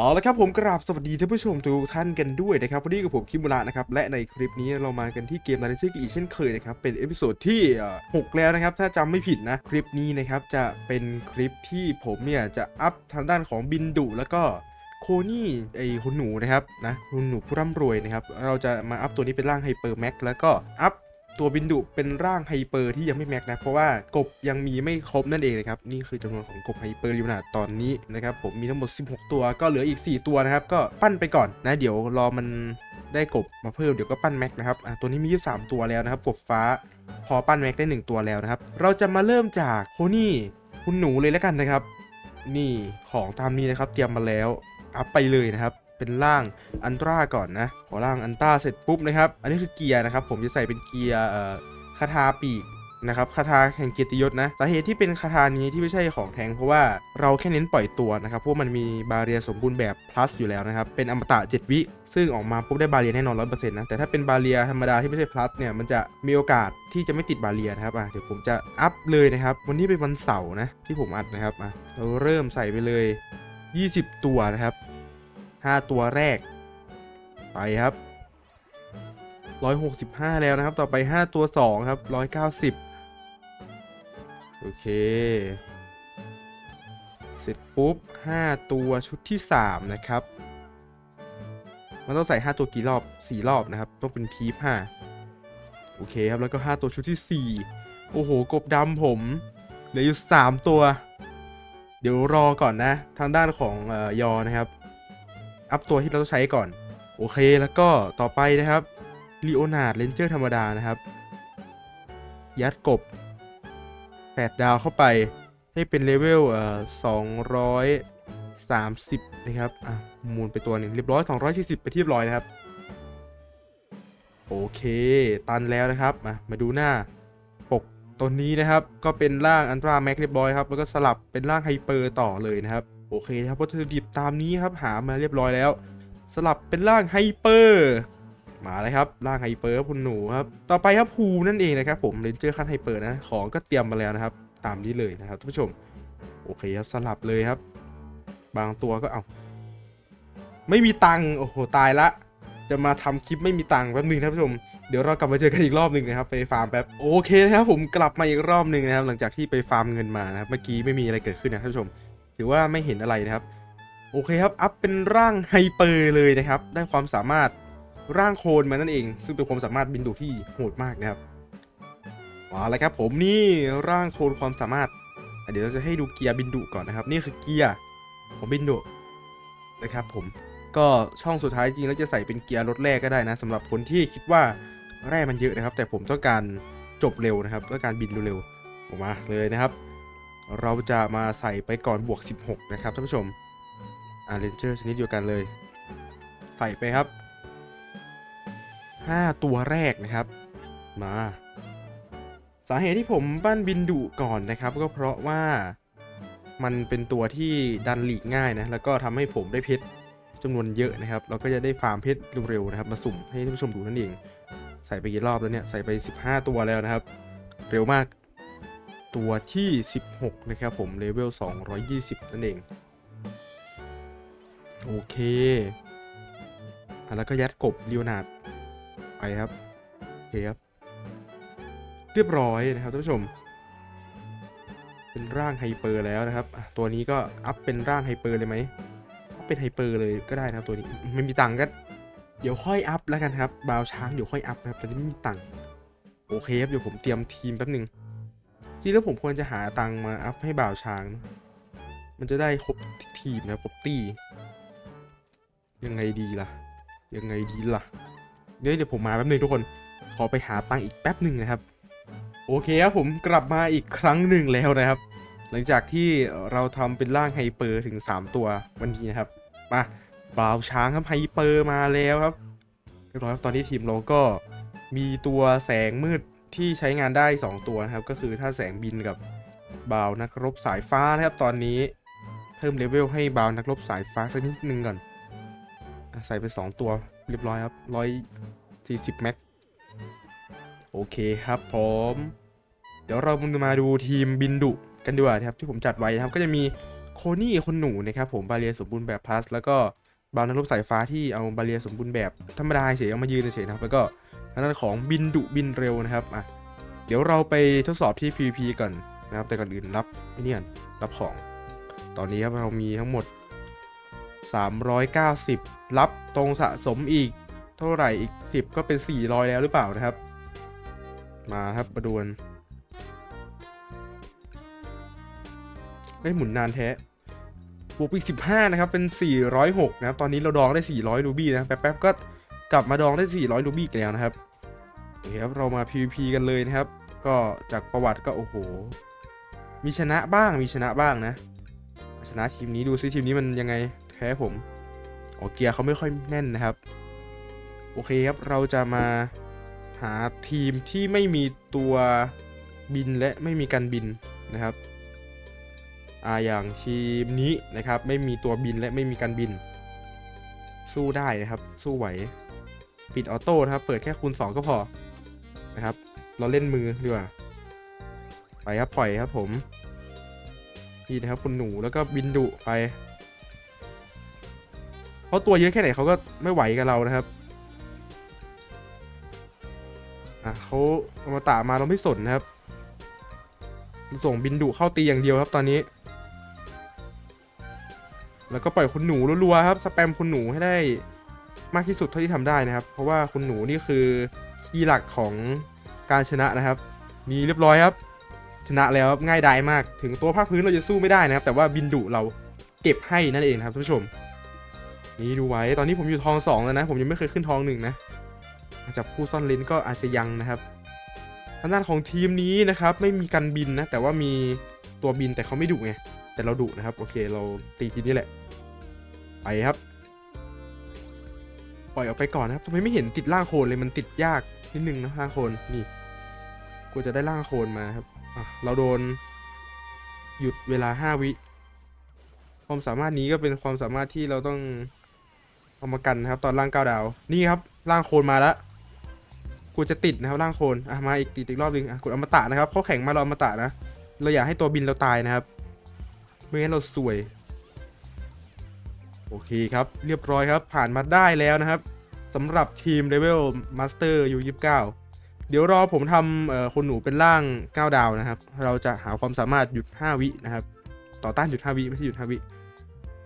เอาละครับผมกราบสวัสดีท่านผู้ชมทุกท่านกันด้วยนะครับวันนี้กับผมคิมุระนะครับและในคลิปนี้เรามากันที่เกม n a r ซิกอีกเช่นเคยนะครับเป็นเอพิโซดที่ 6 แล้วนะครับถ้าจำไม่ผิดนะคลิปนี้นะครับจะเป็นคลิปที่ผมเนี่ยจะอัพทางด้านของบินดุแล้วก็โคนี่ไอคุณหนูนะครับนะคุณหนูผู้ร่ำรวยนะครับเราจะมาอัพตัวนี้เป็นร่างไฮเปอร์แม็กแล้วก็อัพ ตัวบินดุเป็นร่างไฮเปอร์ที่ยังไม่แม็กนะ เพราะว่ากบยังมีไม่ครบนั่นเองนะครับ นี่คือจำนวนของกบไฮเปอร์ลิวนาตอนนี้นะครับ ผมมีทั้งหมด 16 ตัวก็เหลืออีก 4 ตัวนะครับ ก็ปั้นไปก่อนนะ เดี๋ยวรอมันได้กบมาเพิ่มเดี๋ยวก็ปั้นแม็กนะครับอะตัวนี้มี 23 ตัวแล้วนะครับกบฟ้าพอปั้นแม็กได้ 1 ตัวแล้วนะครับ เราจะมาเริ่มจากโคนี่คุณหนูเลยแล้วกันนะครับ นี่ของตามนี้นะครับ เตรียมมาแล้วอัพไปเลยนะครับ เป็นร่างอันตราก่อนนะขอร่างอันตราเสร็จปุ๊บนะครับ อันนี้คือเกียร์นะครับ ผมจะใส่เป็นเกียร์คาถาปีกนะครับคาถาแห่งเกียรติยศนะสาเหตุที่เป็นคาถานี้ที่ไม่ใช่ของแทงเพราะว่าเราแค่เน้นปล่อยตัวนะครับเพราะมันมีบาเรียสมบูรณ์แบบ plus อยู่แล้วนะครับ เป็นอมตะ 7 วิซึ่งออกมาปุ๊บได้บาเรียแน่นอน100%นะ แต่ถ้าเป็นบาเรียธรรมดาที่ไม่ใช่ plus เนี่ย มันจะมีโอกาสที่จะไม่ติดบาเรียนะครับอะเดี๋ยวผมจะอัพเลยนะครับ วันนี้เป็นวันเสาร์นะที่ผมอัดนะครับอะเราเริ่มใส่ไปเลย 20 ตัวนะครับ 5 ตัวแรก ไปครับ 165 แล้วนะครับ ต่อไป 5 ตัว 2 ครับ 190 โอเค เสร็จปุ๊บ 5 ตัวชุดที่ 3 นะครับ มันต้องใส่ 5 ตัวกี่รอบ 4 รอบนะครับ ต้องเป็นพีพ5โอเคครับ แล้วก็ 5 ตัวชุดที่ 4 โอ้โห กบดำผมเหลืออยู่ 3 ตัว เดี๋ยวรอก่อนนะ ทางด้านของออยอนะครับ อัพตัวที่เราต้องใช้ก่อน โอเคแล้วก็ต่อไปนะครับลีโอนาร์ดเลนเจอร์ธรรมดานะครับ ยัดกบ8ดาวเข้าไปให้เป็นเลเวลเอ่อ230นะครับ อะ มูลไปตัวหนึ่งเรียบร้อย240ไปที่เรียบร้อยนะครับ โอเค ตันแล้วนะครับ มามาดูหน้าปกตัวนี้นะครับ ก็เป็นร่างอันตราแม็กเรียบร้อยครับ แล้วก็สลับเป็นร่างไฮเปอร์ต่อเลยนะครับ โอเคนะครับวัตถุดิบตามนี้ครับหามาเรียบร้อยแล้ว สลับเป็นร่างไฮเปอร์มาเลยครับร่างไฮเปอร์คุณหนูครับต่อไปครับภูนั่นเองนะครับผมเลนเจอร์ขั้นไฮเปอร์นะของก็เตรียมมาแล้วนะครับ ตามนี้เลยนะครับท่านผู้ชมโอเคครับสลับเลยครับ บางตัวก็เอาไม่มีตังค์โอ้โหตายละ จะมาทำคลิปไม่มีตังค์แป๊บนึงท่านผู้ชมเดี๋ยวเรากลับมาเจอกันอีกรอบหนึ่งนะครับไปฟาร์มแป๊บโอเคนะครับผมกลับมาอีกรอบหนึ่งนะครับหลังจากที่ไปฟาร์มเงินมานะครับเมื่อกี้ไม่มีอะไรเกิดขึ้นนะท่านผู้ชม ถือว่าไม่เห็นอะไรนะครับ โอเคครับ อัพเป็นร่างไฮเปอร์เลยนะครับ ได้ความสามารถร่างโคลนมานั่นเอง ซึ่งเป็นความสามารถบินดุที่โหดมากนะครับมาแล้วครับผมนี่ร่างโคลนความสามารถ เดี๋ยวเราจะให้ดูเกียร์บินดุก่อนนะครับ นี่คือเกียร์ของบินดุนะครับ ผมก็ช่องสุดท้ายจริงแล้วจะใส่เป็นเกียร์รถแรกก็ได้นะสำหรับคนที่คิดว่าแร่มันเยอะนะครับ แต่ผมต้องการจบเร็วนะครับต้องการบินเร็วๆออกมาเลยนะครับ เราจะมาใส่ไปก่อนบวก 16 นะครับท่านผู้ชมอ่าเลนเจอร์ชนิดเดียวกันเลย ใส่ไปครับ 5 ตัวแรกนะครับ มา สาเหตุที่ผมปั้นบินดุก่อนนะครับ ก็เพราะว่ามันเป็นตัวที่ดันหลีกง่ายนะ แล้วก็ทำให้ผมได้เพชรจำนวนเยอะนะครับ เราก็จะได้ฟาร์มเพชรเร็วๆนะครับ มาสุ่มให้ท่านผู้ชมดูนั่นเอง ใส่ไปกี่รอบแล้วเนี่ย ใส่ไป 15 ตัวแล้วนะครับ เร็วมาก ตัวที่ 16 นะครับผมเลเวล 220 นั่นเอง โอเคอแล้วก็ยัดกบเลียวนาดไปครับ โอเคครับ เรียบร้อยนะครับท่านผู้ชม เป็นร่างไฮเปอร์แล้วนะครับ ตัวนี้ก็อัพเป็นร่างไฮเปอร์เลยไหมเป็นไฮเปอร์เลยก็ได้นะครับตัวนี้ไม่มีตังค์ก็เดี๋ยวค่อยอัพแล้วกันครับบาวช้างเดี๋ยวค่อยอัพนะครับตอนนี้ไม่มีตังค์โอเคครับเดี๋ยวผมเตรียมทีมแป๊บหนึ่ง จริงแล้วผมควรจะหาตังมาอัพให้บ่าวช้าง มันจะได้ครบทีมนะครบตียังไงดีล่ะ ยังไงดีล่ะ เดี๋ยวเดี๋ยวผมมาแป๊บหนึงทุกคน ขอไปหาตังอีกแป๊บหนึ่งนะครับ โอเคครับผมกลับมาอีกครั้งหนึ่งแล้วนะครับ หลังจากที่เราทำเป็นร่างไฮเปอร์ถึง 3 ตัววันนี้นะครับ มาบ่าวช้างครับไฮเปอร์มาแล้วครับเรียบร้อยครับตอนนี้ทีมเราก็มีตัวแสงมืด ที่ใช้งานได้ 2 ตัวนะครับ ก็คือถ้าแสงบินกับบาวนักรบสายฟ้านะครับ ตอนนี้เพิ่มเลเวลให้บาวนักรบสายฟ้าสักนิดนึงก่อนใส่ไป 2 ตัวเรียบร้อยครับร้อยสี่สิบแม็ก โอเคครับผมเดี๋ยวเรามาดูทีมบินดุกันดีกว่าครับที่ผมจัดไว้นะครับ ก็จะมีโคนี่คนหนูนะครับผมบาเรียสมบูรณ์แบบพลัสแล้วก็บาลนักรบสายฟ้าที่เอาบาเรียสมบูรณ์แบบธรรมดาเฉยเอามายืนเฉยนะครับแล้วก็างด้านของบินดุบินเร็วนะครับอะเดี๋ยวเราไปทดสอบที่ PVP ก่อนนะครับ แต่ก่อนอื่นรับไอ้นี่ก่อนรับของ ตอนนี้ครับเรามีทั้งหมด 390 รับตรงสะสมอีกเท่าไหร่อีก 10 ก็เป็น 400 แล้วหรือเปล่านะครับ มาครับประดวนได้หมุนนานแท้บวกอีก 15 นะครับ เป็น 406 นะครับ ตอนนี้เราดองได้ 400 รูบี้นะ แป๊บๆ ก็กลับมาดองได้ 400 รูบี้อีกแล้วนะครับ เคครับเรามา PVP กันเลยนะครับ ก็จากประวัติก็โอ้โห มีชนะบ้างมีชนะบ้างนะ ชนะทีมนี้ดูซิทีมนี้มันยังไงแพ้ผมโอเกียร์เขาไม่ค่อยแน่นนะครับ โอเคครับเราจะมาหาทีมที่ไม่มีตัวบินและไม่มีการบินนะครับอ่าอย่างทีมนี้นะครับไม่มีตัวบินและไม่มีการบิน สู้ได้นะครับ สู้ไหว ปิดออโต้นะครับ เปิดแค่คูณ 2 ก็พอ นะครับ เราเล่นมือดีกว่าไปครับปล่อยครับผมนี่นะครับคุณหนูแล้วก็บินดุไปเพราะตัวเยอะแค่ไหนเขาก็ไม่ไหวกับเรานะครับอะเขาอมาตามาเราไม่สนนะครับ ส่งบินดุเข้าตีอย่างเดียวครับตอนนี้ แล้วก็ปล่อยคุณหนูรัวๆครับสแปมคุณหนูให้ได้มากที่สุดเท่าที่ทำได้นะครับ เพราะว่าคุณหนูนี่คือ คีย์หลักของการชนะนะครับ มีเรียบร้อยครับ ชนะแล้วง่ายดายมาก ถึงตัวภาคพื้นเราจะสู้ไม่ได้นะครับ แต่ว่าบินดุเราเก็บให้นั่นเองครับท่านผู้ชม นี่ดูไว้ตอนนี้ผมอยู่ทองสองแล้วนะ ผมยังไม่เคยขึ้นทองหนึ่งนะจับคู่ซ่อนเลนก็อาจจะยังนะครับทางด้านของทีมนี้นะครับ ไม่มีการบินนะ แต่ว่ามีตัวบินแต่เขาไม่ดุไงแต่เราดุนะครับ โอเค เราตีทีนี้แหละ ไปครับ ล่อยออกไปก่อนนะครับทำไมไม่เห็นติดล่างโคลนเลยมันติดยากนิดนึงนะล่างโคลนนี่กูจะได้ล่างโคลนมาครับเราโดน หยุดเวลาห้าวิความสามารถนี้ก็เป็นความสามารถที่เราต้องเอามากันนะครับ ตอนล่างเก้าดาว นี่ครับล่างโคลนมาแล้วกูจะติดนะครับล่างโคลนอะมาอีกติดอีกรอบนึงอะกดอมตะนะครับเขาแข่งมาเราอมตะนะเราอยากให้ตัวบินเราตายนะครับไม่งั้นเราสวย โอเคครับ เรียบร้อยครับ ผ่านมาได้แล้วนะครับสำหรับทีม Level Master U29 เดี๋ยวรอผมทำคนหนูเป็นร่าง 9 ดาวนะครับ เราจะหาความสามารถหยุด 5 วินะครับ ต่อต้านหยุด 5 วิ ไม่ใช่หยุด 5 วิ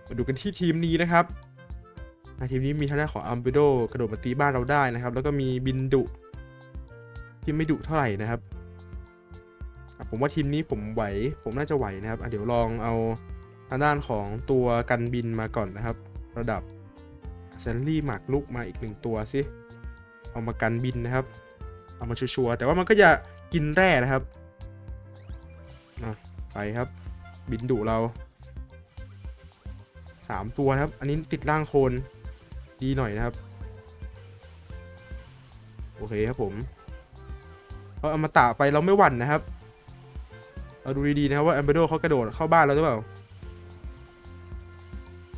มาดูกันที่ทีมนี้นะครับทีมนี้มีทางด้านของอัมเบโดกระโดดมาตีบ้านเราได้นะครับ แล้วก็มีบินดุที่ไม่ดุเท่าไหร่นะครับ ผมว่าทีมนี้ผมไหว ผมน่าจะไหวนะครับเดี๋ยวลองเอา ทางด้านของตัวกันบินมาก่อนนะครับ ระดับเซนลี่หมากลุกมาอีกหนึ่งตัวสิเอามากันบินนะครับ เอามาชัวร์แต่ว่ามันก็จะกินแร่นะครับไปครับ บินดุเราสามตัวครับ อันนี้ติดร่างโคนดีหน่อยนะครับ โอเคครับผมเราเอามาตะไปเราไม่หวั่นนะครับ เราดูดีๆนะครับว่าแอมเบโดเขากระโดดเข้าบ้านเราหรือเปล่า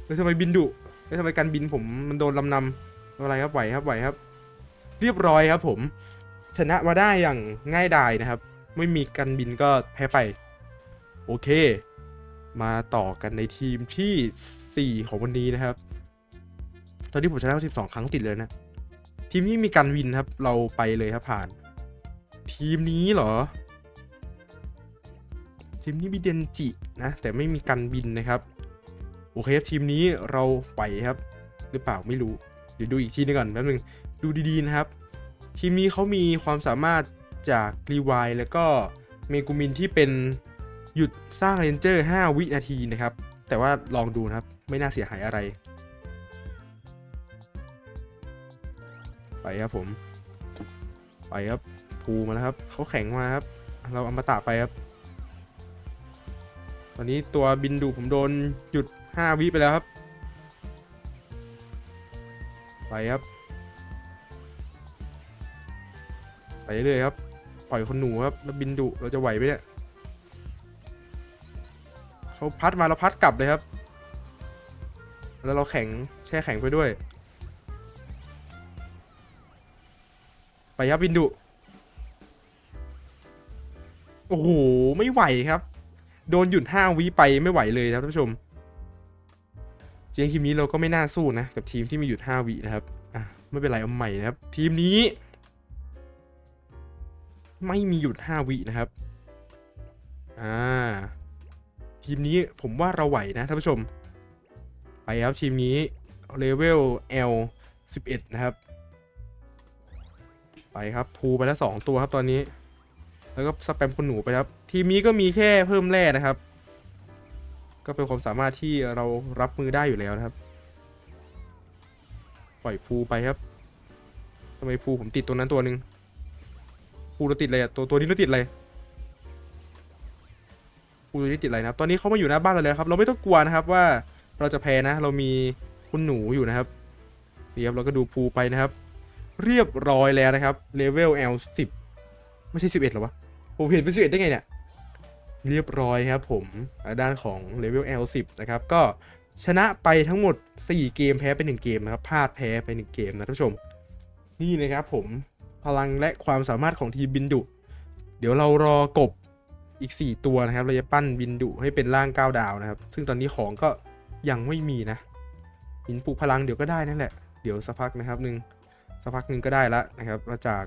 แล้วทำไมบินดุแล้วทำไมการบินผมมันโดนลำนำอะไรครับไหวครับไหวครับ เรียบร้อยครับผม ชนะมาได้อย่างง่ายดายนะครับ ไม่มีการบินก็แพ้ไป โอเค มาต่อกันในทีมที่ 4 ของวันนี้นะครับ ตอนนี้ผมชนะ12 ครั้งติดเลยนะ ทีมนี้มีการวินครับ เราไปเลยครับผ่าน ทีมนี้เหรอทีมนี้มีเดนจินะ แต่ไม่มีการบินนะครับ โอเคครับทีมนี้เราไหวครับ หรือเปล่าไม่รู้ เดี๋ยวดูอีกทีนึงก่อนแป๊บนึงดูดีๆนะครับ ทีมนี้เขามีความสามารถจากรีวายแล้วก็เมกูมินที่เป็นหยุดสร้างเรนเจอร์ 5 วินาทีนะครับ แต่ว่าลองดูนะครับ ไม่น่าเสียหายอะไร ไปครับผม ไปครับภูมาแล้วครับเขาแข็งมาครับ เราเอามาตะไปครับ ตอนนี้ตัวบินดูผมโดนหยุด 5วิไปแล้วครับ ไปครับ ไปเรื่อยครับ ปล่อยคนหนูครับ แล้วบินดุ เราจะไหวไหมเนี่ยเขาพัดมาเราพัดกลับเลยครับ แล้วเราแข็งแช่แข็งไปด้วย ไปครับบินดุ โอ้โห ไม่ไหวครับ โดนหยุดห้าวิไปไม่ไหวเลยครับท่านผู้ชม จริงทีมนี้เราก็ไม่น่าสู้นะ กับทีมที่มีหยุด5วินะครับอะไม่เป็นไรเอาใหม่นะครับ ทีมนี้ ไม่มีหยุด5วินะครับอ่าทีมนี้ผมว่าเราไหวนะท่านผู้ชม ไปครับทีมนี้เลเวล L 11 นะครับ ไปครับพูไปแล้วสองตัวครับตอนนี้ แล้วก็สแปมคนหนูไปครับ ทีมนี้ก็มีแค่เพิ่มแร่นะครับ ก็เป็นความสามารถที่เรารับมือได้อยู่แล้วนะครับ ปล่อยพูไปครับทำไมพูผมติดตัวนั้นตัวหนึ่งพูเราติดอะไรอะตัวตัวนี้เราติดอะไรพูตัวนี้ติดอะไรนะครับ ตอนนี้เขามาอยู่หน้าบ้านเราแล้วครับ เราไม่ต้องกลัวนะครับว่าเราจะแพ้นะ เรามีคุณหนูอยู่นะครับนี่ครับเราก็ดูพูไปนะครับ เรียบร้อยแล้วนะครับเลเวล L 10 ไม่ใช่ 11หรอวะผมเห็นเป็น11ได้ไงเนี่ย เรียบร้อยครับผมด้านของเลเวล L10 นะครับก็ชนะไปทั้งหมด 4 เกมแพ้ไป 1 เกมนะครับพลาดแพ้ไป 1 เกมนะท่านผู้ชม นี่นะครับผมพลังและความสามารถของทีมบินดุ เดี๋ยวเรารอกบอีก 4 ตัวนะครับ เราจะปั้นบินดุให้เป็นร่าง9ดาวนะครับ ซึ่งตอนนี้ของก็ยังไม่มีนะหินปลูกพลังเดี๋ยวก็ได้นั่นแหละ เดี๋ยวสักพักนะครับหนึ่งสักพักหนึ่งก็ได้ละนะครับมาจาก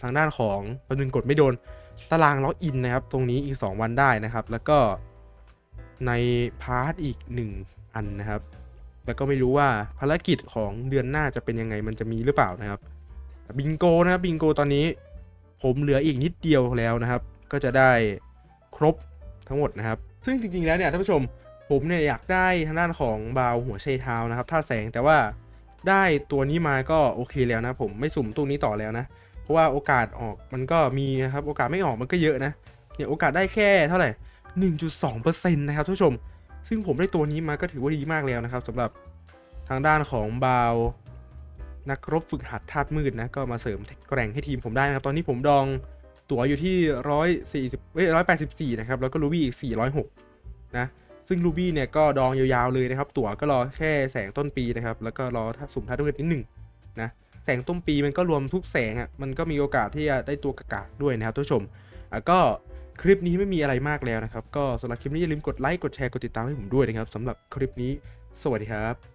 ทางด้านของประนึงกดไม่โดน ตารางล็อกอินนะครับ ตรงนี้อีก 2 วันได้นะครับ แล้วก็ในพาร์ทอีก 1 อันนะครับ แล้วก็ไม่รู้ว่าภารกิจของเดือนหน้าจะเป็นยังไงมันจะมีหรือเปล่านะครับบิงโกนะครับบิงโกตอนนี้ผมเหลืออีกนิดเดียวแล้วนะครับ ก็จะได้ครบทั้งหมดนะครับ ซึ่งจริงๆแล้วเนี่ยท่านผู้ชมผมเนี่ยอยากได้ทางด้านของบาวหัวไชเท้านะครับท่าแสงแต่ว่าได้ตัวนี้มาก็โอเคแล้วนะผมไม่สุ่มตู้นี้ต่อแล้วนะ เพราะว่าโอกาสออกมันก็มีนะครับโอกาสไม่ออกมันก็เยอะนะเนี่ยโอกาสได้แค่เท่าไหร่1.2%นะครับท่านผู้ชม ซึ่งผมได้ตัวนี้มาก็ถือว่าดีมากแล้วนะครับสำหรับทางด้านของบาวนักรบฝึกหัดธาตุมืดนะก็มาเสริมแกร่งให้ทีมผมได้นะครับ ตอนนี้ผมดองตั๋วอยู่ที่ 140เอ้ย184 นะครับ แล้วก็ลูบี้อีก 406 นะ ซึ่งลูบี้เนี่ยก็ดองยาวๆเลยนะครับ ตั๋วก็รอแค่แสงต้นปีนะครับ แล้วก็รอถ้าสุ่มท้ายด้วยนิดหนึ่งนะ แสงต้มปีมันก็รวมทุกแสงอะมันก็มีโอกาสที่จะได้ตัวกากด้วยนะครับท่านผู้ชมอะก็คลิปนี้ไม่มีอะไรมากแล้วนะครับ ก็สำหรับคลิปนี้อย่าลืมกดไลค์กดแชร์กดติดตามให้ผมด้วยนะครับสำหรับคลิปนี้ สวัสดีครับ